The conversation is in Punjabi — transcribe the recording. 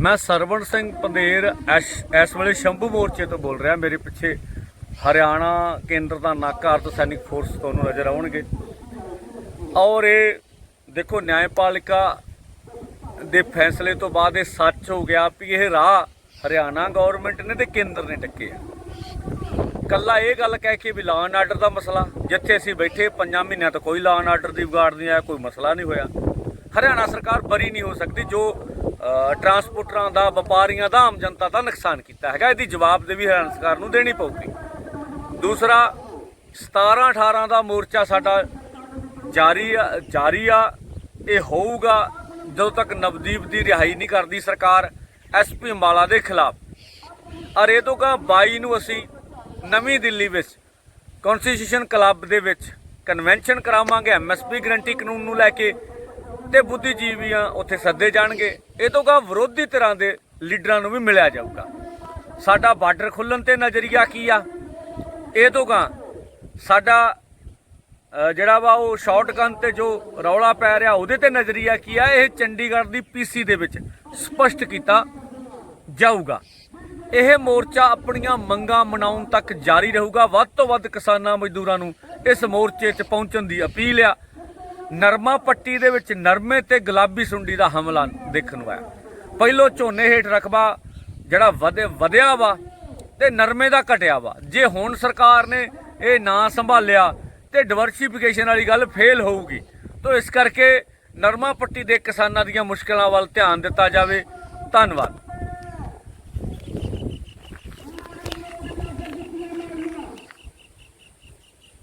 ਮੈਂ ਸਰਵਣ ਸਿੰਘ ਪੰਦੇਰ ਇਸ- ਇਸ ਵੇਲੇ ਸ਼ੰਭੂ ਮੋਰਚੇ ਤੋਂ ਬੋਲ ਰਿਹਾ, ਮੇਰੇ ਪਿੱਛੇ ਹਰਿਆਣਾ ਕੇਂਦਰ ਦਾ ਨਾਕਾ ਅਰਧ ਸੈਨਿਕ ਫੋਰਸ ਤੁਹਾਨੂੰ ਨਜ਼ਰ ਆਉਣਗੇ। ਔਰ ਇਹ ਦੇਖੋ, ਨਿਆਂਪਾਲਿਕਾ ਦੇ ਫੈਸਲੇ ਤੋਂ ਬਾਅਦ ਇਹ ਸੱਚ ਹੋ ਗਿਆ ਵੀ ਇਹ ਰਾਹ ਹਰਿਆਣਾ ਗਵਰਨਮੈਂਟ ਨੇ ਤੇ ਕੇਂਦਰ ਨੇ ਟੱਕੇ ਆ। ਕੱਲਾ ਇਹ ਗੱਲ ਕਹਿ ਕੇ ਵੀ ਲਾਅ ਐਂਡ ਆਰਡਰ ਦਾ ਮਸਲਾ, ਜਿੱਥੇ ਅਸੀਂ ਬੈਠੇ, ਪੰਜਾਂ ਮਹੀਨਿਆਂ ਤੋਂ ਕੋਈ ਲਾਅ ਐਂਡ ਆਰਡਰ ਦੀ ਵਿਗਾੜ ਨਹੀਂ ਆਇਆ, ਕੋਈ ਮਸਲਾ ਨਹੀਂ ਹੋਇਆ। ਹਰਿਆਣਾ ਸਰਕਾਰ ਬਰੀ ਨਹੀਂ ਹੋ ਸਕਦੀ, ਜੋ ਟਰਾਂਸਪੋਰਟਰਾਂ ਦਾ, ਵਪਾਰੀਆਂ ਦਾ, ਆਮ ਜਨਤਾ ਦਾ ਨੁਕਸਾਨ ਕੀਤਾ ਹੈਗਾ। ਇਹਦੀ ਜਵਾਬ ਦੇ ਵੀ ਹਰਿਆਣਾ ਸਰਕਾਰ ਨੂੰ ਦੇਣੀ ਪਊਗੀ। ਦੂਸਰਾ 17 18 ਦਾ ਮੋਰਚਾ ਸਾਡਾ ਜਾਰੀ ਆ ਜਾਰੀ ਆ। ਇਹ ਹੋਊਗਾ ਜਦੋਂ ਤੱਕ ਨਵਦੀਪ ਦੀ ਰਿਹਾਈ ਨਹੀਂ ਕਰਦੀ ਸਰਕਾਰ ਐਸਪੀ ਅੰਬਾਲਾ ਦੇ ਖਿਲਾਫ। ਔਰ ਇਹ ਤੋਂ ਕਾ 22 ਨੂੰ ਅਸੀਂ ਨਵੀਂ ਦਿੱਲੀ ਵਿੱਚ ਕਨਸਟੀਟਿਊਸ਼ਨ ਕਲੱਬ ਦੇ ਵਿੱਚ ਕਨਵੈਨਸ਼ਨ ਕਰਾਵਾਂਗੇ। ਐਮਐਸਪੀ ਗਰੰਟੀ ਕਾਨੂੰਨ ਨੂੰ ਲੈ ਕੇ ਤੇ ਬੁੱਧੀਜੀਵੀਆਂ ਉੱਥੇ ਸੱਦੇ ਜਾਣਗੇ। ਇਹ ਤੋਂ ਕਾ ਵਿਰੋਧੀ ਧਿਰਾਂ ਦੇ ਲੀਡਰਾਂ ਨੂੰ ਵੀ ਮਿਲਿਆ ਜਾਊਗਾ। ਸਾਡਾ ਬਾਰਡਰ ਖੁੱਲਣ ਤੇ ਨਜ਼ਰੀਆ ਕੀ ਆ? ਇਹ ਤੋਂ ਕਾ ਸਾਡਾ ਜਿਹੜਾ ਵਾ ਉਹ ਸ਼ਾਰਟਗਨ ਤੇ ਜੋ ਰੌਲਾ ਪੈ ਰਿਹਾ, ਉਹਦੇ ਤੇ ਨਜ਼ਰੀਆ ਕੀ ਆ? ਇਹ ਚੰਡੀਗੜ੍ਹ ਦੀ ਪੀਸੀ ਦੇ ਵਿੱਚ ਸਪਸ਼ਟ ਕੀਤਾ ਜਾਊਗਾ। ਇਹ ਮੋਰਚਾ ਆਪਣੀਆਂ ਮੰਗਾਂ ਮਨਾਉਣ ਤੱਕ ਜਾਰੀ ਰਹੂਗਾ। ਵੱਧ ਤੋਂ ਵੱਧ ਕਿਸਾਨਾਂ ਮਜ਼ਦੂਰਾਂ ਨੂੰ ਇਸ ਮੋਰਚੇ 'ਚ ਪਹੁੰਚਣ ਦੀ ਅਪੀਲ ਆ। ਨਰਮਾ ਪੱਟੀ ਦੇ ਵਿੱਚ ਨਰਮੇ ਤੇ ਗੁਲਾਬੀ ਸੁੰਡੀ ਦਾ ਹਮਲਾ ਦੇਖਣ ਨੂੰ ਆਇਆ। ਪਹਿਲੋ ਝੋਨੇ ਹੇਠ ਰਕਬਾ ਜਿਹੜਾ ਵਧੇ ਵਧਿਆ ਵਾ ਤੇ ਨਰਮੇ ਦਾ ਘਟਿਆ ਵਾ। ਜੇ ਹੁਣ ਸਰਕਾਰ ਨੇ ਇਹ ਨਾ ਸੰਭਾਲਿਆ ਤੇ ਡਿਵਰਸੀਫਿਕੇਸ਼ਨ ਵਾਲੀ ਗੱਲ ਫੇਲ ਹੋਊਗੀ, ਤੋਂ ਇਸ ਕਰਕੇ ਨਰਮਾ ਪੱਟੀ ਦੇ ਕਿਸਾਨਾਂ ਦੀਆਂ ਮੁਸ਼ਕਲਾਂ ਵੱਲ ਧਿਆਨ ਦਿੱਤਾ ਜਾਵੇ। ਧੰਨਵਾਦ।